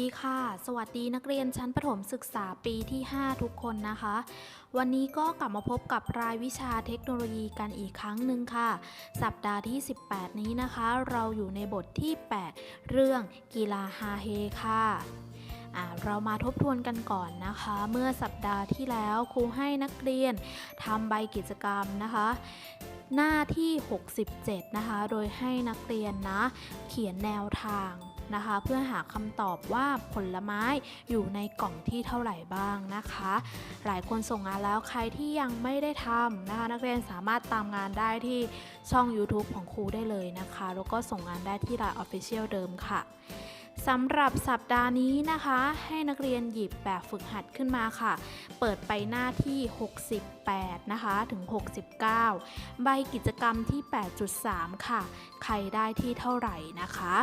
สวัสดีค่ะ สวัสดีนักเรียนชั้นประถมศึกษาปีที่ 5 ทุกคนนะคะ วันนี้ก็กลับมาพบกับรายวิชาเทคโนโลยีกันอีกครั้งหนึ่งค่ะ สัปดาห์ที่ 18 นี้นะคะ เราอยู่ในบทที่ 8 เรื่องกีฬาฮาเฮค่ะเรามาทบทวนกันก่อนนะคะ เมื่อสัปดาห์ที่แล้วครูให้นักเรียนทำใบกิจกรรมนะคะ หน้าที่ 67 นะคะ โดยให้นักเรียนนะ เขียนแนวทาง นะคะ เพื่อหาคำตอบว่าผลไม้อยู่ในกล่องที่เท่าไหร่บ้างนะคะ หลายคนส่งงานแล้วใครที่ยังไม่ได้ทำนะคะ นักเรียนสามารถตามงานได้ที่ช่อง YouTube ของครูได้เลยนะคะ แล้วก็ส่งงานได้ที่ Line Official เดิมค่ะสำหรับสัปดาห์นี้นะคะ ให้นักเรียนหยิบแบบฝึกหัดขึ้นมาค่ะ เปิดไปหน้าที่ 68 นะคะ ถึง 69 ใบกิจกรรมที่ 8.3 ค่ะ ใครได้ที่เท่าไหร่นะคะ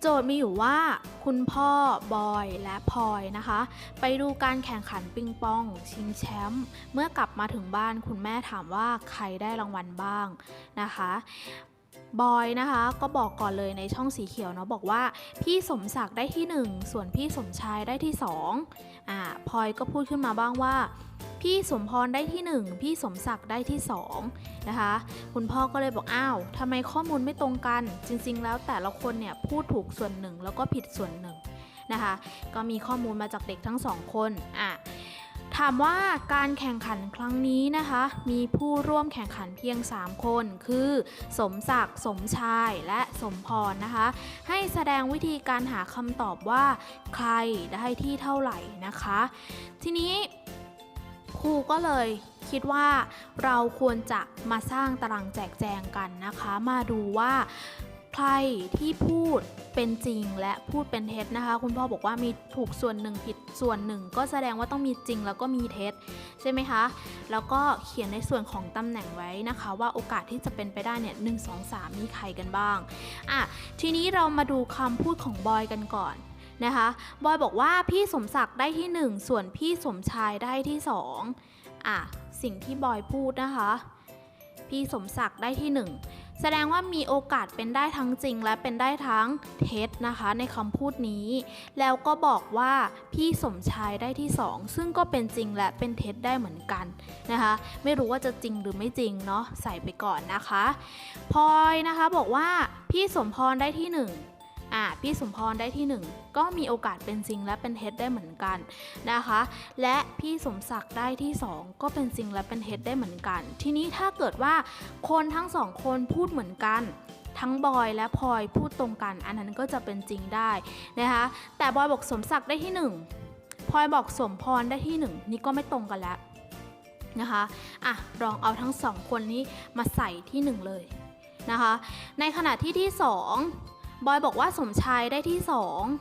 โจทย์มีอยู่ว่า คุณพ่อบอยและพลอยนะคะ ไปดูการแข่งขันปิงปอง ชิงแชมป์เมื่อกลับมาถึงบ้านคุณแม่ถามว่าใครได้รางวัลบ้างนะคะ บอยนะคะก็บอกก่อนเลยในช่องสีเขียวเนาะบอกว่าพี่สมศักดิ์ได้ที่ 1 ส่วนพี่สมชายได้ที่2อ่าพลอยก็พูดขึ้นมาบ้างว่า พี่สมพรได้ที่ 1 พี่สมศักดิ์ได้ที่2นะคะคุณพ่อก็เลยบอกอ้าวทำไมข้อมูลไม่ตรงกัน จริง ๆ แล้วแต่ละคนเนี่ยพูดถูกส่วนหนึ่งแล้วก็ผิดส่วนหนึ่งนะคะก็มีข้อมูลมาจากเด็กทั้งสองคนอะ ถามว่าการแข่งขันครั้งนี้นะคะ มีผู้ร่วมแข่งขันเพียง 3 คน คือ สมศักดิ์สมชายและสมพรนะคะ ให้แสดงวิธีการหาคำตอบว่า ใครได้ที่เท่าไหร่นะคะ ทีนี้ครูก็เลยคิดว่าเราควรจะมาสร้างตารางแจกแจงกันนะคะ มาดูว่า ใครที่พูดเป็นจริงและพูดเป็นเท็จนะคะ คุณพ่อบอกว่ามีถูกส่วนหนึ่งผิดส่วนหนึ่ง ก็แสดงว่าต้องมีจริงแล้วก็มีเท็จใช่ไหมคะ แล้วก็เขียนในส่วนของตำแหน่งไว้นะคะ ว่าโอกาสที่จะเป็นไปได้เนี่ยหนึ่งสองสามมีใครกันบ้างอะทีนี้เรามาดูคำพูดของบอยกันก่อนนะคะบอยบอกว่าพี่สมศักดิ์ได้ที่ 1 ส่วนพี่สมชายได้ที่2อะสิ่งที่บอยพูดนะคะ พี่สมศักดิ์ได้ที่ 1 แสดงว่ามีโอกาสเป็นได้ทั้งจริงและเป็นได้ทั้งเท็จนะคะในคำพูดนี้ แล้วก็บอกว่าพี่สมชายได้ที่ 2 ซึ่งก็เป็นจริงและเป็นเท็จได้เหมือนกันนะคะ ไม่รู้ว่าจะจริงหรือไม่จริงเนาะใส่ไปก่อนนะคะพลอยนะคะบอกว่าพี่สมพรได้ที่ 1 อะพี่สมพรได้ที่ 1 ก็มีโอกาสเป็นจริงและเป็นเท็จได้เหมือนกันนะคะ และพี่สมศักดิ์ได้ที่ 2 ก็เป็นจริงและเป็นเท็จได้เหมือนกัน ทีนี้ถ้าเกิดว่าคนทั้งสองคนพูดเหมือนกันทั้งบอยและพลอยพูดตรงกัน อันนั้นก็จะเป็นจริงได้นะคะแต่บอยบอกสมศักดิ์ได้ที่1พลอยบอกสมพรได้ที่ 1 นี่ก็ไม่ตรงกันแล้วนะคะอะลองเอาทั้งสองคนนี้มาใส่ที่ 1 เลยนะคะในขณะที่ที่ 2 บอยบอกว่าสมชายได้ที่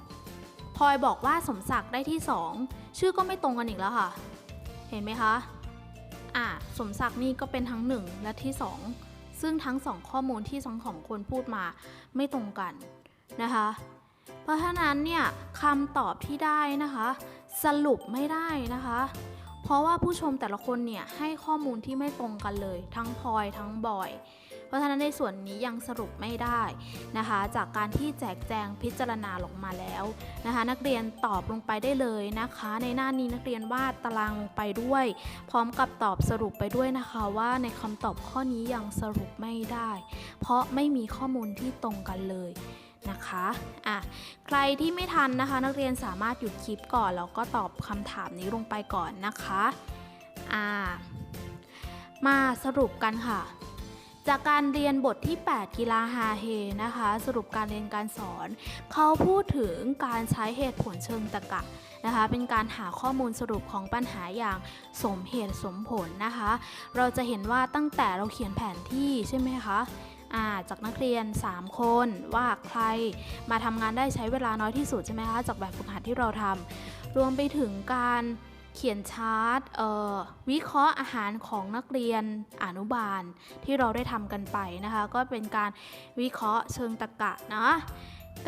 2พลอยบอกว่าสมศักดิ์ได้ที่2ชื่อก็ไม่ตรงกันอีกแล้วค่ะ เห็นไหมคะ อะสมศักดิ์นี่ก็เป็นทั้ง1และที่2ซึ่งทั้ง2ข้อมูลที่ทั้งของคนพูดมาไม่ตรงกันนะคะ เพราะฉะนั้นเนี่ยคำตอบที่ได้นะคะ สรุปไม่ได้นะคะ เพราะว่าผู้ชมแต่ละคนเนี่ยให้ข้อมูลที่ไม่ตรงกันเลย ทั้งพลอยทั้งบอย ราะฉะนั้นในส่วนนี้ยังสรุปไม่ได้นะคะ จากการที่แจกแจงพิจารณาลงมาแล้วนะคะ นักเรียนตอบลงไปได้เลยนะคะ ในหน้านี้นักเรียนวาดตารางลงไปด้วย พร้อมกับตอบสรุปไปด้วยนะคะว่าในคำตอบข้อนี้ยังสรุปไม่ได้ เพราะไม่มีข้อมูลที่ตรงกันเลยนะคะอะใครที่ไม่ทันนะคะ นักเรียนสามารถหยุดคลิปก่อนแล้วก็ตอบคำถามนี้ลงไปก่อนนะคะอ่ามาสรุปกันค่ะ จากการเรียนบทที่ 8 กีฬาฮาเฮนะคะ สรุปการเรียนการสอน เขาพูดถึงการใช้เหตุผลเชิงตรรกะนะคะ เป็นการหาข้อมูลสรุปของปัญหาอย่างสมเหตุสมผลนะคะ เราจะเห็นว่าตั้งแต่เราเขียนแผนที่ใช่ไหมคะาจากนักเรียน 3 คนว่าใครมาทำงานได้ใช้เวลาน้อยที่สุดใช่ไหมคะจากแบบฝึกหัดที่เราทำรวมไปถึงการ เขียนชาร์ตวิเคราะห์อาหารของนักเรียนอนุบาลที่เราได้ทำกันไปนะคะ ก็เป็นการวิเคราะห์เชิงตรรกะนะ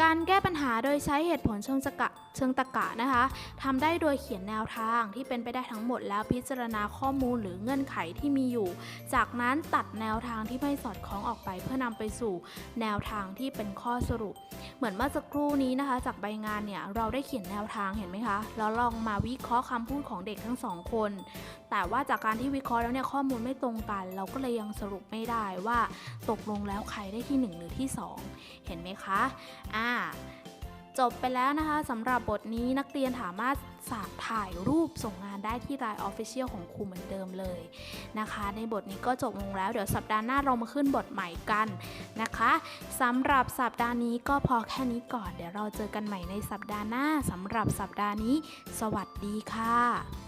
การแก้ปัญหาโดยใช้เหตุผลเชิงตะกะ เชิงตะกะนะคะทำได้โดยเขียนแนวทางที่เป็นไปได้ทั้งหมดแล้วพิจารณาข้อมูลหรือเงื่อนไขที่มีอยู่ จากนั้นตัดแนวทางที่ไม่สอดคล้องออกไปเพื่อนำไปสู่แนวทางที่เป็นข้อสรุป เหมือนเมื่อสักครู่นี้นะคะ จากใบงานเนี่ยเราได้เขียนแนวทางเห็นไหมคะแล้วลองมาวิเคราะห์คำพูดของเด็กทั้งสองคน แต่ว่าจากการที่วิเคราะห์แล้วเนี่ยข้อมูลไม่ตรงกัน เราก็เลยยังสรุปไม่ได้ว่าตกลงแล้วใครได้ที่ 1 หรือที่ 2 เห็นไหมคะอ่า จบไปแล้วนะคะสำหรับบทนี้นักเรียนสามารถสาถ่ายรูปส่งงานได้ที่ไลน์ออฟฟิเชียลของครูเหมือนเดิมเลยนะคะ ในบทนี้ก็จบลงแล้ว เดี๋ยวสัปดาห์หน้าเรามาขึ้นบทใหม่กันนะคะสำหรับสัปดาห์นี้ก็พอแค่นี้ก่อน เดี๋ยวเราเจอกันใหม่ในสัปดาห์หน้าสำหรับสัปดาห์นี้ สวัสดีค่ะ